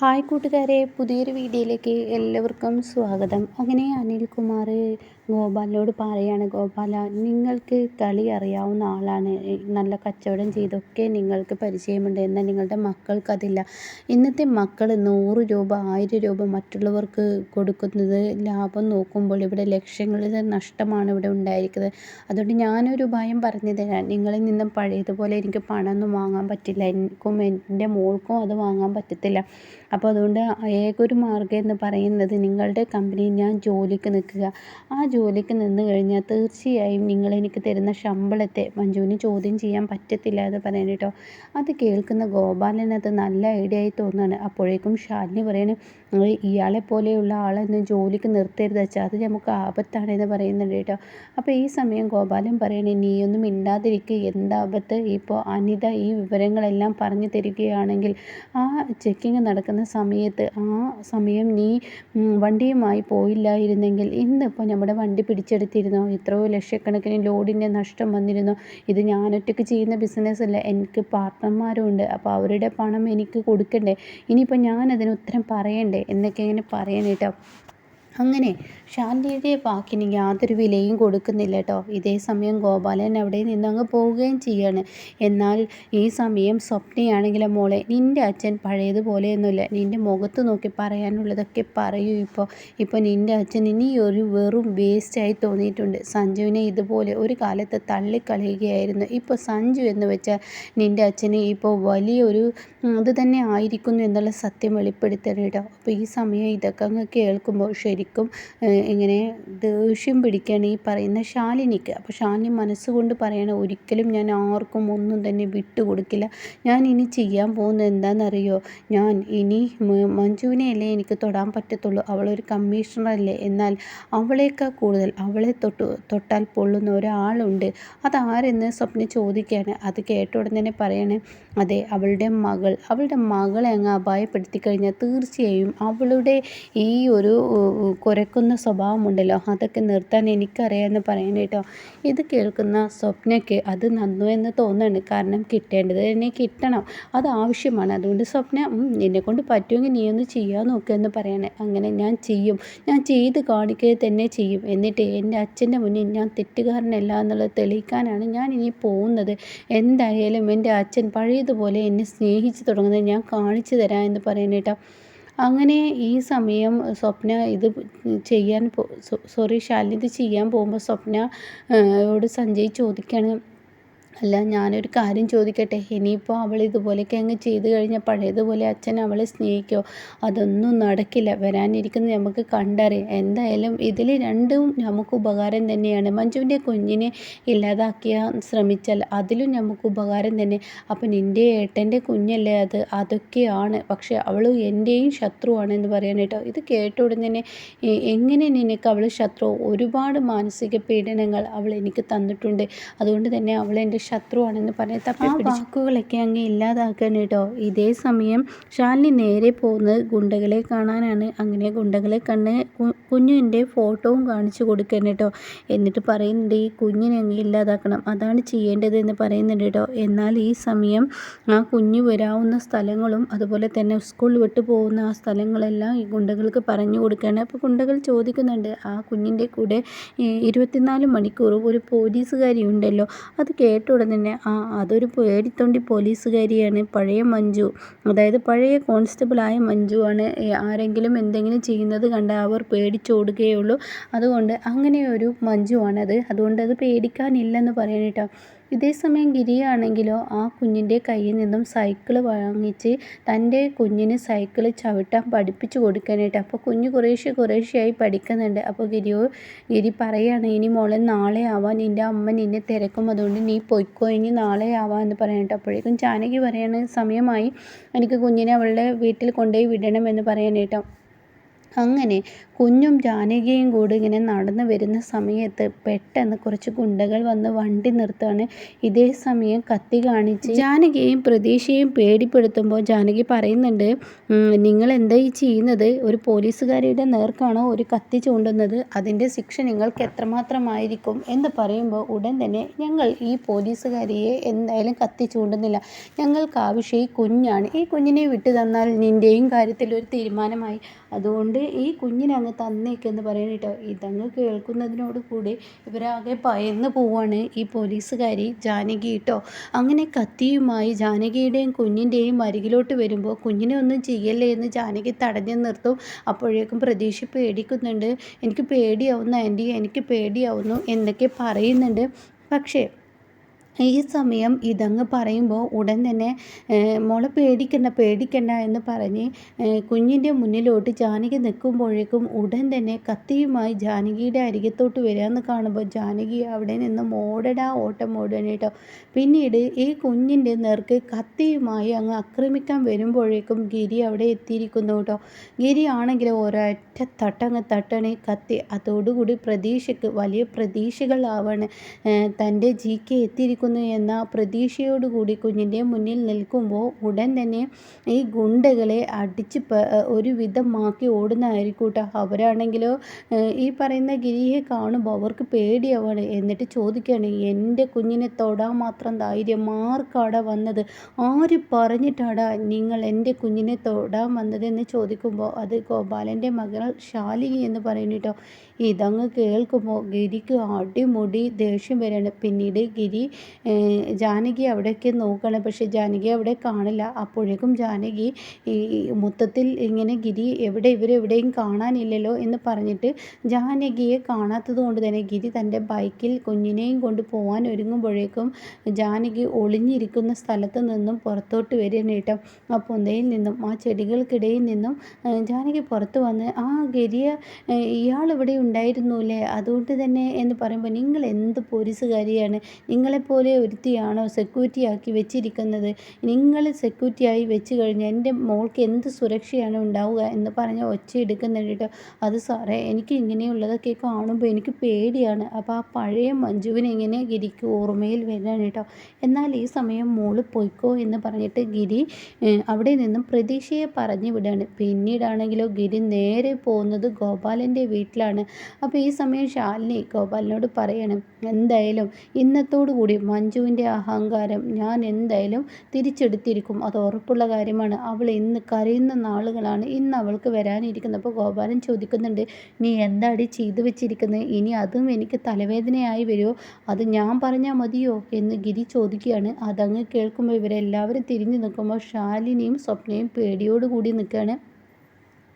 Hi കൂട്ടുകാരെ പുതിയൊരു വീഡിയോയിലേക്ക് എല്ലാവർക്കും സ്വാഗതം. അങ്ങനെ അനിൽകുമാർ ഗോപാലിനോട് പറയാണ് ഗോപാല നിങ്ങൾക്ക് കളി അറിയാവുന്ന ആളാണ്. നല്ല കച്ചവടം ചെയ്തൊക്കെ നിങ്ങൾക്ക് പരിചയമുണ്ട്. എന്നാൽ നിങ്ങളുടെ മക്കൾക്കതില്ല ഇന്നത്തെ മക്കൾ നൂറ് രൂപ ആയിരം രൂപ മറ്റുള്ളവർക്ക് കൊടുക്കുന്നത് ലാഭം നോക്കുമ്പോൾ ഇവിടെ ലക്ഷങ്ങളുടെ നഷ്ടമാണ് ഇവിടെ ഉണ്ടായിരിക്കുന്നത്. അതുകൊണ്ട് ഞാനൊരു ഭയം പറഞ്ഞു തരാം നിങ്ങളിൽ നിന്നും പഴയതുപോലെ എനിക്ക് പണമൊന്നും വാങ്ങാൻ പറ്റില്ല. എനിക്കും എന്റെ മോൾക്കും അത് വാങ്ങാൻ പറ്റത്തില്ല. അപ്പോൾ അതുകൊണ്ട് ഏകൊരു മാർഗം എന്ന് പറയുന്നത് നിങ്ങളുടെ കമ്പനിയിൽ ഞാൻ ജോലിക്ക് നിൽക്കുക. ആ ജോലിക്ക് നിന്ന് കഴിഞ്ഞാൽ തീർച്ചയായും നിങ്ങൾ എനിക്ക് തരുന്ന ശമ്പളത്തെ മഞ്ജുവിന് ചോദ്യം ചെയ്യാൻ പറ്റത്തില്ല എന്ന് പറയാൻ കേട്ടോ. അത് കേൾക്കുന്ന ഗോപാലന് അത് നല്ല ഐഡിയ ആയി തോന്നുകയാണ്. അപ്പോഴേക്കും ശാലിനി പറയുന്നത് ഇയാളെ പോലെയുള്ള ആളെന്ന് ജോലിക്ക് നിർത്തരുത് വെച്ചാൽ അത് നമുക്ക് ആപത്താണെന്ന് പറയുന്നുണ്ട് കേട്ടോ. അപ്പോൾ ഈ സമയം ഗോപാലൻ പറയണേ നീയൊന്നും മിണ്ടാതിരിക്കുക എന്താപത്ത് ഇപ്പോൾ അനിത ഈ വിവരങ്ങളെല്ലാം പറഞ്ഞു തരികയാണെങ്കിൽ ആ ചെക്കിങ് നടക്കുന്ന സമയത്ത് ആ സമയം നീ വണ്ടിയുമായി പോയില്ലായിരുന്നെങ്കിൽ ഇന്നിപ്പോൾ നമ്മുടെ വണ്ടി പിടിച്ചെടുത്തിരുന്നോ? എത്രയോ ലക്ഷക്കണക്കിന് ലോഡിന്റെ നഷ്ടം വന്നിരുന്നു. ഇത് ഞാനൊറ്റയ്ക്ക് ചെയ്യുന്ന ബിസിനസ്സല്ല എനിക്ക് പാർട്ട്ണർമാരുണ്ട് അപ്പോൾ അവരുടെ പണം എനിക്ക് കൊടുക്കണ്ടേ? ഇനിയിപ്പോൾ ഞാനതിന് ഉത്തരം പറയണ്ടേ? എന്നൊക്കെ ഇങ്ങനെ പറയാനേട്ടോ അങ്ങനെ ശാന്തിയുടെ വാക്കിന് യാതൊരു വിലയും കൊടുക്കുന്നില്ല കേട്ടോ ഇതേ സമയം ഗോപാലൻ അവിടെ നിന്ന് അങ്ങ് പോവുകയും ചെയ്യാണ്. എന്നാൽ ഈ സമയം സ്വപ്നയാണെങ്കിലും മോളെ നിന്റെ അച്ഛൻ പഴയതുപോലെയൊന്നുമില്ല നിന്റെ മുഖത്ത് നോക്കി പറയാനുള്ളതൊക്കെ പറയൂ ഇപ്പോൾ ഇപ്പോൾ നിന്റെ അച്ഛൻ ഇനി ഒരു വെറും വേസ്റ്റായി തോന്നിയിട്ടുണ്ട്. സഞ്ജുവിനെ ഇതുപോലെ ഒരു കാലത്ത് തള്ളിക്കളയുകയായിരുന്നു. ഇപ്പോൾ സഞ്ജു എന്ന് വെച്ചാൽ നിന്റെ അച്ഛന് ഇപ്പോൾ വലിയൊരു അത് തന്നെ ആയിരിക്കുന്നു എന്നുള്ള സത്യം വെളിപ്പെടുത്തണം കേട്ടോ അപ്പോൾ ഈ സമയം ഇതൊക്കെ അങ്ങ് കേൾക്കുമ്പോൾ ശരിക്കും ഇങ്ങനെ ദേഷ്യം പിടിക്കുകയാണ് ഈ പറയുന്ന ശാലിനിക്ക്. അപ്പോൾ ശാലിനി മനസ്സുകൊണ്ട് പറയുകയാണ് ഒരിക്കലും ഞാൻ ആർക്കും ഒന്നും തന്നെ വിട്ടുകൊടുക്കില്ല ഞാൻ ഇനി ചെയ്യാൻ പോകുന്നത് എന്താണെന്നറിയോ? ഞാൻ ഇനി മഞ്ജുവിനെയല്ലേ എനിക്ക് തൊടാൻ പറ്റത്തുള്ളൂ. അവളൊരു കമ്മീഷണറല്ലേ. എന്നാൽ അവളേക്കാൾ കൂടുതൽ അവളെ തൊട്ട് തൊട്ടാൽ പൊള്ളുന്ന ഒരാളുണ്ട്. അതാരെന്ന് സ്വപ്ന ചോദിക്കുകയാണ്. അത് കേട്ട ഉടനെ തന്നെ പറയണേ അതെ അവളുടെ മകൾ. അവളുടെ മകളെ അങ്ങ് അപായപ്പെടുത്തി കഴിഞ്ഞാൽ തീർച്ചയായും അവളുടെ ഈ ഒരു കുരക്കുന്ന സ്വഭാവമുണ്ടല്ലോ. അതൊക്കെ നിർത്താൻ എനിക്കറിയാമെന്ന് പറയുന്നത് കേട്ടോ. ഇത് കേൾക്കുന്ന സ്വപ്നയ്ക്ക് അത് നന്നു എന്ന് തോന്നുന്നുണ്ട്. കാരണം കിട്ടേണ്ടത് എന്നെ കിട്ടണം. അത് ആവശ്യമാണ്. അതുകൊണ്ട് സ്വപ്ന കൊണ്ട് പറ്റുമെങ്കിൽ നീ ഒന്ന് ചെയ്യാൻ നോക്കുകയെന്ന് പറയണേ. അങ്ങനെ ഞാൻ ചെയ്യും. ഞാൻ ചെയ്ത് കാണിക്കുക തന്നെ ചെയ്യും. എന്നിട്ട് എന്റെ അച്ഛന്റെ മുന്നിൽ ഞാൻ തെറ്റുകാരനല്ല എന്നുള്ളത് തെളിയിക്കാനാണ് ഞാൻ ഇനി പോകുന്നത്. എന്തായാലും എന്റെ അച്ഛൻ പഴയതുപോലെ എന്നെ സ്നേഹിച്ച് തുടങ്ങുന്നത് ഞാൻ കാണിച്ചു തരാം എന്ന് പറയുന്നത് അങ്ങനെ ഈ സമയം സ്വപ്ന ഇത് ചെയ്യാൻ സോറി ശാലിനി ഇത് ചെയ്യാൻ പോകുമ്പോൾ സ്വപ്ന യോട് സഞ്ജയ് ചോദിക്കുകയാണ് അല്ല ഞാനൊരു കാര്യം ചോദിക്കട്ടെ? ഇനിയിപ്പോൾ അവൾ ഇതുപോലെയൊക്കെ അങ്ങ് ചെയ്തു കഴിഞ്ഞാൽ പഴയതുപോലെ അച്ഛൻ അവളെ സ്നേഹിക്കുമോ അതൊന്നും നടക്കില്ല. വരാനിരിക്കുന്നത് നമുക്ക് കണ്ടറിയാം. എന്തായാലും ഇതിൽ രണ്ടും നമുക്ക് ഉപകാരം തന്നെയാണ്. മഞ്ജുവിന്റെ കുഞ്ഞിനെ ഇല്ലാതാക്കിയാൽ ശ്രമിച്ചാൽ അതിലും നമുക്ക് ഉപകാരം തന്നെ. അപ്പം നിന്റെ ഏട്ടന്റെ കുഞ്ഞല്ലേ അത്? അതൊക്കെയാണ്. പക്ഷേ അവൾ എന്റെയും ശത്രുവാണ് എന്ന് പറയാൻ കേട്ടോ. ഇത് കേട്ട തന്നെ എങ്ങനെ നിനക്ക് അവൾ ശത്രു? ഒരുപാട് മാനസിക പീഡനങ്ങൾ അവൾ എനിക്ക് തന്നിട്ടുണ്ട്. അതുകൊണ്ട് തന്നെ അവൾ എന്റെ ശത്രുവാണെന്ന് പറഞ്ഞ് തപ്പി വാക്കുകളൊക്കെ അങ്ങ് ഇല്ലാതാക്കാൻ കേട്ടോ. ഇതേ സമയം ശാലിനി നേരെ പോകുന്നത് ഗുണ്ടകളെ കാണാനാണ്. അങ്ങനെ ഗുണ്ടകളെ കണ്ണ് കുഞ്ഞിന്റെ ഫോട്ടോവും കാണിച്ചു കൊടുക്കാൻ കേട്ടോ. എന്നിട്ട് പറയുന്നുണ്ട് ഈ കുഞ്ഞിനെ അങ്ങ് ഇല്ലാതാക്കണം. അതാണ് ചെയ്യേണ്ടത് എന്ന് പറയുന്നുണ്ട് കേട്ടോ. എന്നാൽ ഈ സമയം ആ കുഞ്ഞു വരാവുന്ന സ്ഥലങ്ങളും അതുപോലെ തന്നെ സ്കൂൾ വിട്ടു പോകുന്ന ആ സ്ഥലങ്ങളെല്ലാം ഈ ഗുണ്ടകൾക്ക് പറഞ്ഞു കൊടുക്കുകയാണ് അപ്പോൾ ഗുണ്ടകൾ ചോദിക്കുന്നുണ്ട് ആ കുഞ്ഞിന്റെ കൂടെ ഇരുപത്തിനാല് മണിക്കൂറും ഒരു പോലീസുകാരി ഉണ്ടല്ലോ അത് കേട്ട ഉടൻ തന്നെ. ആ അതൊരു പേടിത്തൊണ്ടി പോലീസുകാരിയാണ് പഴയ മഞ്ജു. അതായത് പഴയ കോൺസ്റ്റബിളായ മഞ്ജു ആണ്. ആരെങ്കിലും എന്തെങ്കിലും ചെയ്യുന്നത് കണ്ടാൽ അവർ പേടിച്ചോടുകയുള്ളൂ അതുകൊണ്ട് അങ്ങനെ ഒരു മഞ്ജു ആണത്. അതുകൊണ്ട് അത് പേടിക്കാനില്ലെന്ന് പറയണേട്ടോ. ഇതേസമയം ഗിരിയാണെങ്കിലോ ആ കുഞ്ഞിന്റെ കയ്യിൽ നിന്നും സൈക്കിൾ വാങ്ങിച്ച് തന്റെ കുഞ്ഞിന് സൈക്കിൾ ചവിട്ടാൻ പഠിപ്പിച്ചു കൊടുക്കാനായിട്ട്. അപ്പോൾ കുഞ്ഞ് കുറേശ്ശെ കുറേശ്ശെയായി പഠിക്കുന്നുണ്ട്. അപ്പോൾ ഗിരിയോ ഗിരി പറയുകയാണ് ഇനി മോളെ നാളെ ആവാൻ നിന്റെ അമ്മ നിന്നെ തിരക്കും. അതുകൊണ്ട് നീ പൊയ്ക്കോ ഇനി നാളെ ആവാം എന്ന് പറയാനായിട്ട് അപ്പോഴേക്കും ജാനകി പറയാണ് സമയമായി. എനിക്ക് കുഞ്ഞിനെ അവളുടെ വീട്ടിൽ കൊണ്ടുപോയി വിടണം എന്ന് പറയാനായിട്ടോ അങ്ങനെ കുഞ്ഞും ജാനകിയും കൂടി ഇങ്ങനെ നടന്നു വരുന്ന സമയത്ത് പെട്ടെന്ന് കുറച്ച് ഗുണ്ടകൾ വന്ന് വണ്ടി നിർത്തുകയാണ്. ഇതേ സമയം കത്തി കാണിച്ച് ജാനകിയെയും പ്രതീക്ഷയും പേടിപ്പെടുത്തുമ്പോൾ ജാനകി പറയുന്നുണ്ട് നിങ്ങൾ എന്താ ഈ ചെയ്യുന്നത്? ഒരു പോലീസുകാരിയുടെ നേർക്കാണോ ഒരു കത്തി ചൂണ്ടുന്നത്? അതിന്റെ ശിക്ഷ നിങ്ങൾക്ക് എത്രമാത്രമായിരിക്കും? എന്ന് പറയുമ്പോൾ ഉടൻ തന്നെ ഞങ്ങൾ ഈ പോലീസുകാരിയെ എന്തായാലും കത്തി ചൂണ്ടുന്നില്ല. ഞങ്ങൾക്ക് ആവശ്യം ഈ കുഞ്ഞാണ്. ഈ കുഞ്ഞിനെ വിട്ടു തന്നാൽ നിന്റെയും കാര്യത്തിൽ ഒരു തീരുമാനമായി. അതുകൊണ്ട് ഈ കുഞ്ഞിനങ്ങ് തന്നേക്കെന്ന് പറയണം കേട്ടോ. ഇതങ്ങ് കേൾക്കുന്നതിനോട് കൂടി ഇവരാകെ ഭയന്ന് പോവാണ് ഈ പോലീസുകാരി ജാനകി കേട്ടോ. അങ്ങനെ കത്തിയുമായി ജാനകിയുടെയും കുഞ്ഞിന്റെയും അരികിലോട്ട് വരുമ്പോൾ കുഞ്ഞിനെ ഒന്നും ചെയ്യല്ലേ എന്ന് ജാനകി തടഞ്ഞു നിർത്തും. അപ്പോഴേക്കും പ്രതീക്ഷ പേടിക്കുന്നുണ്ട്. എനിക്ക് പേടിയാവുന്നു ആന്റി എനിക്ക് പേടിയാവുന്നു എന്നൊക്കെ പറയുന്നുണ്ട്. പക്ഷേ ഈ സമയം ഇതങ്ങ് പറയുമ്പോൾ ഉടൻ തന്നെ മോളെ പേടിക്കണ്ട പേടിക്കണ്ട എന്ന് പറഞ്ഞ് കുഞ്ഞിന്റെ മുന്നിലോട്ട് ജാനകി നിൽക്കുമ്പോഴേക്കും ഉടൻ തന്നെ കത്തിയുമായി ജാനകിയുടെ അരികത്തോട്ട് വരാമെന്ന് കാണുമ്പോൾ ജാനകി അവിടെ നിന്ന് മോടടാ ഓട്ടം ഓടണം കേട്ടോ. പിന്നീട് ഈ കുഞ്ഞിന്റെ നേർക്ക് കത്തിയുമായി അങ്ങ് ആക്രമിക്കാൻ വരുമ്പോഴേക്കും ഗിരി അവിടെ എത്തിയിരിക്കുന്നു കേട്ടോ. ഗിരി ആണെങ്കിൽ ഒരൊറ്റ തട്ടങ്ങ് തട്ടണേ കത്തി. അതോടുകൂടി പ്രതീക്ഷയ്ക്ക് വലിയ പ്രതീക്ഷകളാവാണ് തന്റെ ജി കെ എത്തിയിരിക്കുന്നു നിൽക്കുന്നു എന്ന പ്രതീക്ഷയോടുകൂടി കുഞ്ഞിന്റെ മുന്നിൽ നിൽക്കുമ്പോൾ ഉടൻ തന്നെ ഈ ഗുണ്ടകളെ അടിച്ച് ഒരുവിധമാക്കി ഓടുന്നതായിരിക്കൂട്ട. അവരാണെങ്കിലോ ഈ പറയുന്ന ഗിരിയെ കാണുമ്പോൾ അവർക്ക് പേടിയാവാണ്. എന്നിട്ട് ചോദിക്കുകയാണ് എന്റെ കുഞ്ഞിനെ തൊടാൻ മാത്രം ധൈര്യം ആർക്കാടാ വന്നത്? ആര് പറഞ്ഞിട്ടാടാ നിങ്ങൾ എന്റെ കുഞ്ഞിനെ തൊടാൻ വന്നത് എന്ന് ചോദിക്കുമ്പോൾ അത് ഗോപാലന്റെ മകൾ ശാലിനി എന്ന് പറയുന്നു ഇതങ്ങ് കേൾക്കുമ്പോൾ ഗിരിക്ക് അടിമുടി ദേഷ്യം വരികയാണ്. പിന്നീട് ഗിരി ജാനകി അവിടേക്ക് നോക്കുകയാണ് പക്ഷേ ജാനകി അവിടെ കാണില്ല. അപ്പോഴേക്കും ജാനകി ഈ മൊത്തത്തിൽ ഇങ്ങനെ ഗിരി എവിടെ ഇവരെവിടെയും കാണാനില്ലല്ലോ എന്ന് പറഞ്ഞിട്ട് ജാനകിയെ കാണാത്തത് കൊണ്ട് തന്നെ ഗിരി തന്റെ ബൈക്കിൽ കുഞ്ഞിനെയും കൊണ്ട് പോകാൻ ഒരുങ്ങുമ്പോഴേക്കും ജാനകി ഒളിഞ്ഞിരിക്കുന്ന സ്ഥലത്ത് നിന്നും പുറത്തോട്ട് വരികയാണ് ആ പൊന്തയിൽ നിന്നും ആ ചെടികൾക്കിടയിൽ നിന്നും ജാനകി പുറത്ത് വന്ന് ആ ഗരിയ ഇയാൾ ഇവിടെ ഉണ്ടായിരുന്നുല്ലേ? അതുകൊണ്ട് തന്നെ എന്ന് പറയുമ്പോൾ നിങ്ങൾ എന്ത് പോലീസുകാരിയാണ്? നിങ്ങളെപ്പോലെ ഒരുത്തിയാണോ സെക്യൂരിറ്റി ആക്കി വെച്ചിരിക്കുന്നത്? നിങ്ങൾ സെക്യൂരിറ്റി ആയി വെച്ച് കഴിഞ്ഞാൽ എന്റെ മോൾക്ക് എന്ത് സുരക്ഷയാണ് ഉണ്ടാവുക എന്ന് പറഞ്ഞ് ഒച്ച എടുക്കുന്നുണ്ട് കേട്ടോ. അത് സാറേ എനിക്ക് ഇങ്ങനെയുള്ളതൊക്കെ കാണുമ്പോൾ എനിക്ക് പേടിയാണ്. അപ്പോൾ ആ പഴയ മഞ്ജുവിനെ ഇങ്ങനെ ഗിരിക്ക് ഓർമ്മയിൽ വരാണ് കേട്ടോ? എന്നാൽ ഈ സമയം മോൾ പൊയ്ക്കോ എന്ന് പറഞ്ഞിട്ട് ഗിരി അവിടെ നിന്നും പ്രതീക്ഷയെ പറഞ്ഞു വിടാണ്. പിന്നീടാണെങ്കിലോ ഗിരി നേരെ പോകുന്നത് ഗോപാലന്റെ വീട്ടിലാണ്. അപ്പോൾ ഈ സമയം ശാലിനി ഗോപാലിനോട് പറയണം എന്തായാലും ഇന്നത്തോടു കൂടി മഞ്ജുവിന്റെ അഹങ്കാരം ഞാൻ എന്തായാലും തിരിച്ചെടുത്തിരിക്കും. അത് ഉറപ്പുള്ള കാര്യമാണ്. അവൾ ഇന്ന് കരയുന്ന നാളുകളാണ് ഇന്ന് അവൾക്ക് വരാനിരിക്കുന്നത്. അപ്പോൾ ഗോപാലൻ ചോദിക്കുന്നുണ്ട് നീ എന്താടി ചെയ്തു വെച്ചിരിക്കുന്നത് ഇനി അതും എനിക്ക് തലവേദനയായി വരുമോ? അത് ഞാൻ പറഞ്ഞാൽ മതിയോ? എന്ന് ഗിരി ചോദിക്കുകയാണ്. അതങ്ങ് കേൾക്കുമ്പോൾ ഇവരെല്ലാവരും തിരിഞ്ഞു നിൽക്കുമ്പോൾ ശാലിനിയും സ്വപ്നയും പേടിയോടുകൂടി നിൽക്കുകയാണ്.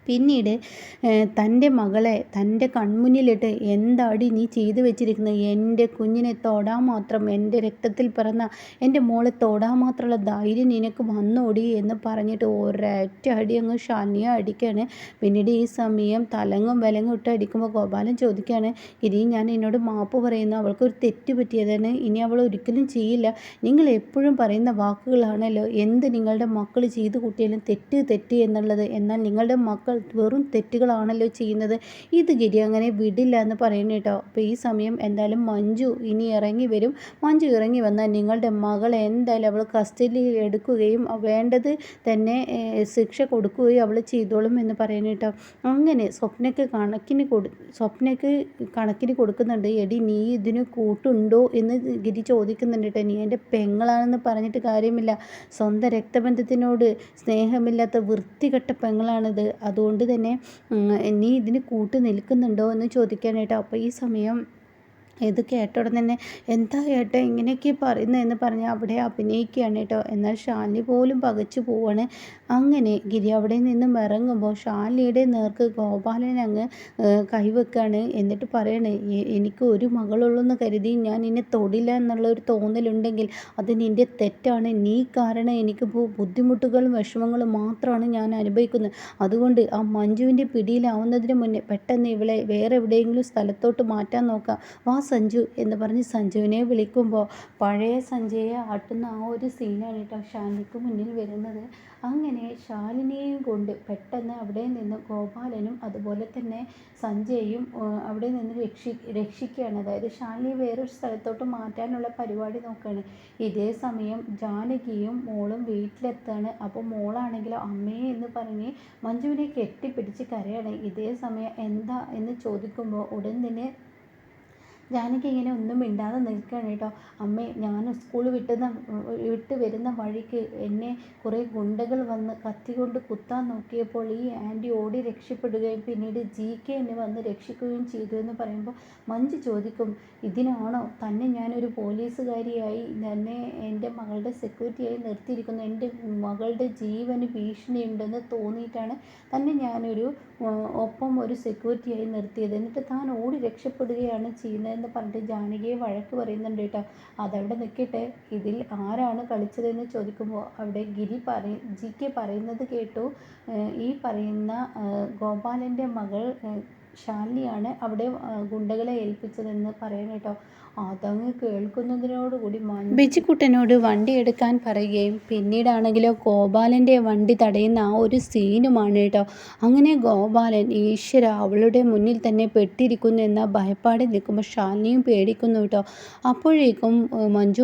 പിന്നീട് തന്റെ മകളെ തന്റെ കൺമുന്നിലിട്ട് എന്താടി നീ ചെയ്തു വെച്ചിരിക്കുന്നത് എന്റെ കുഞ്ഞിനെ തൊടാൻ മാത്രം എന്റെ രക്തത്തിൽ പിറന്ന എന്റെ മോളെ തൊടാൻ മാത്രമുള്ള ധൈര്യം നിനക്ക് വന്നോടി എന്ന് പറഞ്ഞിട്ട് ഒരൊറ്റ അടി അങ്ങ് ഷാനിയ അടിക്കുകയാണ് പിന്നീട് ഈ സമയം തലങ്ങും വിലങ്ങും ഇട്ട് അടിക്കുമ്പോൾ ഗോപാലൻ ചോദിക്കുകയാണ് ഇനി ഞാൻ എന്നോട് മാപ്പ് പറയുന്നു. അവൾക്ക് ഒരു തെറ്റ് പറ്റിയതാണ്. ഇനി അവൾ ഒരിക്കലും ചെയ്യില്ല. നിങ്ങൾ എപ്പോഴും പറയുന്ന വാക്കുകളാണല്ലോ. എന്ത് നിങ്ങളുടെ മക്കൾ ചെയ്തു കൂട്ടിയാലും തെറ്റ് തെറ്റ് എന്നുള്ളത്. എന്നാൽ നിങ്ങളുടെ മക്കൾ വെറും തെറ്റുകളാണല്ലോ ചെയ്യുന്നത്. ഇത് ഗിരി അങ്ങനെ വിടില്ല എന്ന് പറയുന്നു കേട്ടോ. അപ്പോൾ ഈ സമയം എന്തായാലും മഞ്ജു ഇനി ഇറങ്ങി വരും. മഞ്ജു ഇറങ്ങി വന്നാൽ നിങ്ങളുടെ മകൾ എന്തായാലും അവൾ കസ്റ്റഡിയിൽ എടുക്കുകയും വേണ്ടത് തന്നെ ശിക്ഷ കൊടുക്കുകയും അവൾ ചെയ്തോളും എന്ന് പറയുന്നു കേട്ടോ. അങ്ങനെ സ്വപ്നയ്ക്ക് കണക്കിന് കൊടു സ്വപ്നയ്ക്ക് കണക്കിന് കൊടുക്കുന്നുണ്ട്. എടി നീ ഇതിന് കൂട്ടുണ്ടോ എന്ന് ഗിരി ചോദിക്കുന്നുണ്ട് കേട്ടോ. നീ എന്റെ പെങ്ങളാണെന്ന് പറഞ്ഞിട്ട് കാര്യമില്ല. സ്വന്തം രക്തബന്ധത്തിനോട് സ്നേഹമില്ലാത്ത വൃത്തികെട്ട പെങ്ങളാണിത്. അതുകൊണ്ട് അതുകൊണ്ട് തന്നെ നീ ഇതിന് കൂട്ട് നിൽക്കുന്നുണ്ടോ എന്ന് ചോദിക്കാനായിട്ട് അപ്പോൾ ഈ സമയം ഇത് കേട്ട ഉടൻ തന്നെ എന്താ ഏട്ടാ ഇങ്ങനെയൊക്കെ പറയുന്നതെന്ന് പറഞ്ഞ് അവിടെ അഭിനയിക്കുകയാണ് കേട്ടോ. എന്നാൽ ഷാലിനി പോലും പകച്ചു പോവാണ്. അങ്ങനെ ഗിരി അവിടെ നിന്നും ഇറങ്ങുമ്പോൾ ഷാലിനിയുടെ നേർക്ക് ഗോപാലൻ അങ്ങ് കൈവെക്കാണ്. എന്നിട്ട് പറയണേ എനിക്ക് ഒരു മകളുള്ളൂ എന്ന് കരുതി ഞാൻ നിന്നെ തൊടില്ല എന്നുള്ള ഒരു തോന്നലുണ്ടെങ്കിൽ അത് നിന്റെ തെറ്റാണ്. നീ കാരണം എനിക്ക് ബുദ്ധിമുട്ടുകളും വിഷമങ്ങളും മാത്രമാണ് ഞാൻ അനുഭവിക്കുന്നത്. അതുകൊണ്ട് ആ മഞ്ജുവിന്റെ പിടിയിലാവുന്നതിന് മുന്നേ പെട്ടെന്ന് ഇവളെ വേറെ എവിടെയെങ്കിലും സ്ഥലത്തോട്ട് മാറ്റാൻ നോക്കാം. വാസ സഞ്ജു എന്ന് പറഞ്ഞ് സഞ്ജുവിനെ വിളിക്കുമ്പോൾ പഴയ സഞ്ജയെ ആട്ടുന്ന ആ ഒരു സീനാണ് കേട്ടോ ഷാലിനിക്ക് മുന്നിൽ വരുന്നത്. അങ്ങനെ ശാലിനിയെയും കൊണ്ട് പെട്ടെന്ന് അവിടെ നിന്ന് ഗോപാലനും അതുപോലെ തന്നെ സഞ്ജയും അവിടെ നിന്ന് രക്ഷി രക്ഷിക്കുകയാണ്. അതായത് ശാലിനി വേറൊരു സ്ഥലത്തോട്ട് മാറ്റാനുള്ള പരിപാടി നോക്കുകയാണ്. ഇതേ സമയം ജാനകിയും മോളും വീട്ടിലെത്താണ്. അപ്പോൾ മോളാണെങ്കിലോ അമ്മയെ എന്ന് പറഞ്ഞ് മഞ്ജുവിനെ കെട്ടിപ്പിടിച്ച് കരയാണ്. ഇതേ സമയം എന്താ എന്ന് ചോദിക്കുമ്പോൾ ഉടൻ തന്നെ ജാനകി ഇങ്ങനെ ഒന്നും മിണ്ടാതെ നിൽക്കുകയാണ് കേട്ടോ. അമ്മേ ഞാൻ സ്കൂൾ വിട്ടുന്ന വിട്ട് വരുന്ന വഴിക്ക് എന്നെ കുറേ ഗുണ്ടകൾ വന്ന് കത്തി കൊണ്ട് കുത്താൻ നോക്കിയപ്പോൾ ഈ ആന്റി ഓടി രക്ഷപ്പെടുകയും പിന്നീട് ജി കെ എന്നെ വന്ന് രക്ഷിക്കുകയും ചെയ്തു എന്ന് പറയുമ്പോൾ മഞ്ജു ചോദിക്കും ഇതിനാണോ തന്നെ ഞാനൊരു പോലീസുകാരിയായി തന്നെ എന്റെ മകളുടെ സെക്യൂരിറ്റിയായി നിർത്തിയിരിക്കുന്നു? എന്റെ മകളുടെ ജീവന് ഭീഷണിയുണ്ടെന്ന് തോന്നിയിട്ടാണ് തന്നെ ഞാനൊരു ഒപ്പം ഒരു സെക്യൂരിറ്റിയായി നിർത്തിയത്. എന്നിട്ട് താൻ ഓടി രക്ഷപ്പെടുകയാണ് ചെയ്യുന്നത്. എന്ന് പറഞ്ഞിട്ട് ജാനകിയെ വഴക്ക് പറയുന്നുണ്ട് കേട്ടോ. അതവിടെ നിൽക്കട്ടെ. ഇതിൽ ആരാണ് കളിച്ചതെന്ന് ചോദിക്കുമ്പോൾ അവിടെ ഗിരി പറയ ജി കെ പറയുന്നത് കേട്ടു. ഈ പറയുന്ന ഗോപാലന്റെ മകൾ ശാലിനിയാണ് അവിടെ ഗുണ്ടകളെ ഏൽപ്പിച്ചതെന്ന് പറയണം കേട്ടോ. അതങ്ങ് കേൾക്കുന്നതിനോടുകൂടി ബിജിക്കുട്ടനോട് വണ്ടി എടുക്കാൻ പറയുകയും പിന്നീടാണെങ്കിലോ ഗോപാലന്റെ വണ്ടി തടയുന്ന ആ ഒരു സീനുമാണ് കേട്ടോ. അങ്ങനെ ഗോപാലൻ ഈശ്വര അവളുടെ മുന്നിൽ തന്നെ പെട്ടിരിക്കുന്നു എന്ന ഭയപ്പാടിൽ നിൽക്കുമ്പോൾ ഷാലിനിയും പേടിക്കുന്നു കേട്ടോ. അപ്പോഴേക്കും മഞ്ജു